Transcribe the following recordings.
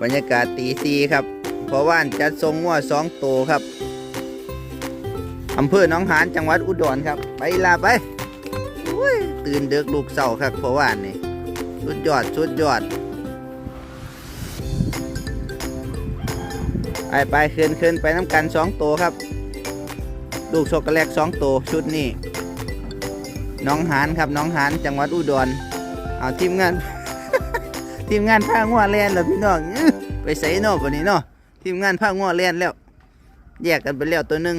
บรรยากาศตีซีครับเพราะว่านจัดทรงงัวสองตัวครับอำเภอหนองหานจังหวัดอุดรครับ ไปลาไปตื่นเดึกลูกเสาครับเพราะว่านนี่สุดยอดสุดยอดไปไปขึ้นขึ้นไปน้ำกันสองตัวครับ ลูกช็อกโกแลตสองตัวชุดนี้น้องหานครับน้องหานจังหวัดอุดรเอาทีมงาน ทีมงานพางัวแลนแล้วพี่น้อง ไปใส่นอกวันนี้เนาะทีมงานพาคงัวแลนแล้ว แยกกันไปแล้วตัวหนึ่ง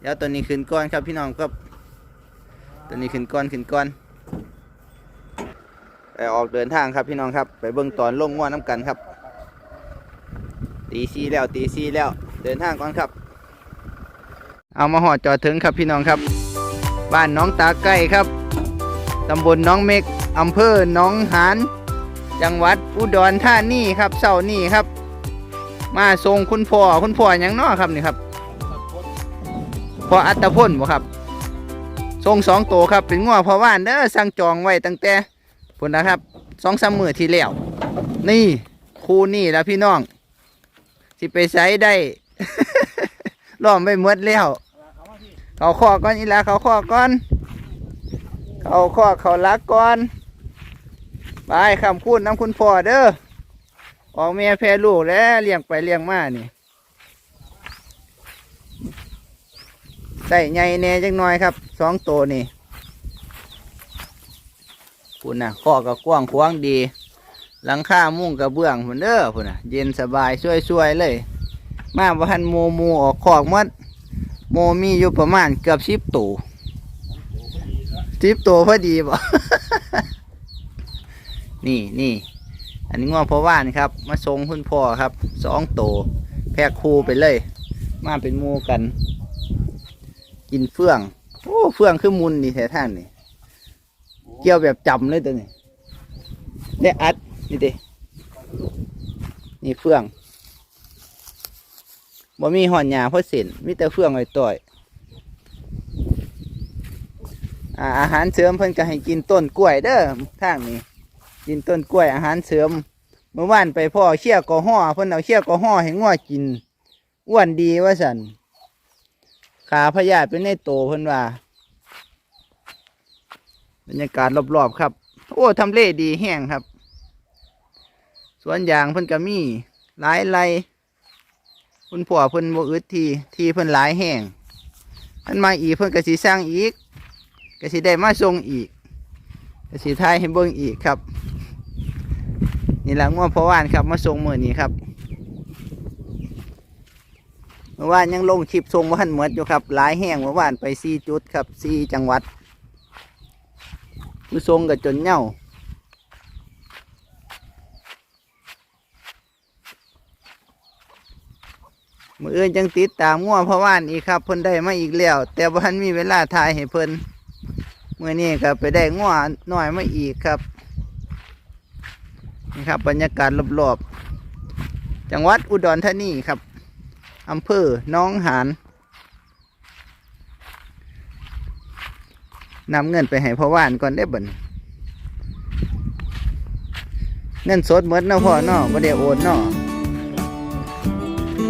เดี๋ยวตัวนี้ขึ้นก้อนครับพี่น้องครับ ตัวนี้ขึ้นก้อนขึ้นก้อนไปออกเดินทางครับพี่น้องครับ ไปเบิ่งตอนลงงัวน้ำกันครับ ตีซีแล้วตีซีแล้วเดินทางก่อนครับ เอามาหอดจอดถึงครับพี่น้องครับ บ้านน้องตาใกล้ครับตำบลน้องเมกอำเภอหน้องหาน จังหวัดอุดรธานีครับเสาร์นี้ครับ มาส่งคุณพ่อคุณพ่อหยังน้อครับนี่ครับพ่ออัตพลบ่ครับส่งสองตัวครับเป็นง้อพ่อว่านเด้อสั่งจองไว้ตั้งแต่พุ่นนะครับสองสามมือที่แล้วนี่คู่นี่แล้วพี่น้องสิไปใช้ได้ ล้อมไปหมดแล้วเขาข้อก่อนอีหลาเขาข้อก่อน เขาข้อเขาลักก่อน ไปคำพูดน้ำคุณพ่อเด้อออกแม่แพรลูกแล้วเลี้ยงไปเลี้ยงมานี่ใส่ใหญ่แน่จังน้อยครับสองตัวนี่พุ่นน่ะข้อก็กว้างขวางดี หลังคามุ้งกระเบื้องพุ่นเด้อพุ่นน่ะเย็นสบายช่วยๆเลย มาบ่ทันโมโมออกขอกมัดโมมีอยู่ประมาณเกือบสิบตัวสิบตัวพอดีบ่ นี่นี่อันนี้ง้อพ่อว่านครับ มาทรงคุณพ่อครับสองตัวแพกคูไปเลย มาเป็นมูกัน กินเฟื่องโอ้เฟื่องคือมุนนี่แท้ท่านนี่เกี่ยวแบบจำเลยตัวนี้ได้อัดนี่เด้นี่เฟื่องบ่มีหอนหยาพราะเส้นมีแต่เฟื่องไว้ต่อยอาอาหารเสริมเพิ่นก็ให้กินต้นกล้วยเด้อทางนี้ กินต้นกล้วยอาหารเสริม เมื่อวานไปพ่อเชี่ยกอห่อเพิ่นเอาเชี่ยกอห่อให้งัวกินอ้วนดีว่าสันขาพยาธิเป็นในโตเพิ่นว่าบรรยากาศรอบๆครับ โอ้ทำเลดีแห้งครับ สวนยางเพิ่นก็มีหลายไรคุณพ่อเพิ่นบ่อึดทีทีเพิ่นหลายแห้งเพิ่นมาอีกเพิ่นก็สิสร้างอีกก็สิได้มาส่งอีกก็สิทายให้เบิ่งอีกครับ นี่แหละง่วงพ่อว่านครับมาส่งมือนี้ครับเมื่อวานยังลงคลิปส่งบ่ทันหมดอยู่ครับหลายแห้งเมื่อวานไป4จุดครับ4จังหวัดผู้ส่งก็จนเหน่ามืออื่นจังติดตามง่วเพราะว่านอีกครับเพิ่นได้มาอีกแล้ว แต่บ่ทันมีเวลาถ่ายให้เพิ่นมื่อนี้ก็ไปได้ง่วน้อยมาอีกครับ นี่ครับ บรรยากาศรอบๆ จังหวัดอุดรธานีครับอำเภอหน้องหานนำเงินไปให้พ่อว่านก่อนได้บ่นเงินสดหมดเนาะพ่อเนาะบ่ได้โอนเนาะ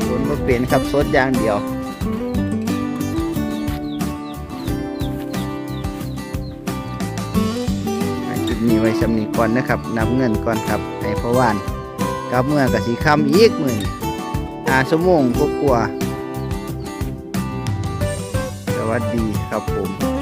ผลบ่เปลี่ยนครับสดอย่างเดียว นี้ไว้สำนีก่อนนะครับนำเงินก่อนครับให้พ่อว่านกับเมื่อกับสีคำอีกมือนหาสมงกกลัวสวัสดีครับผม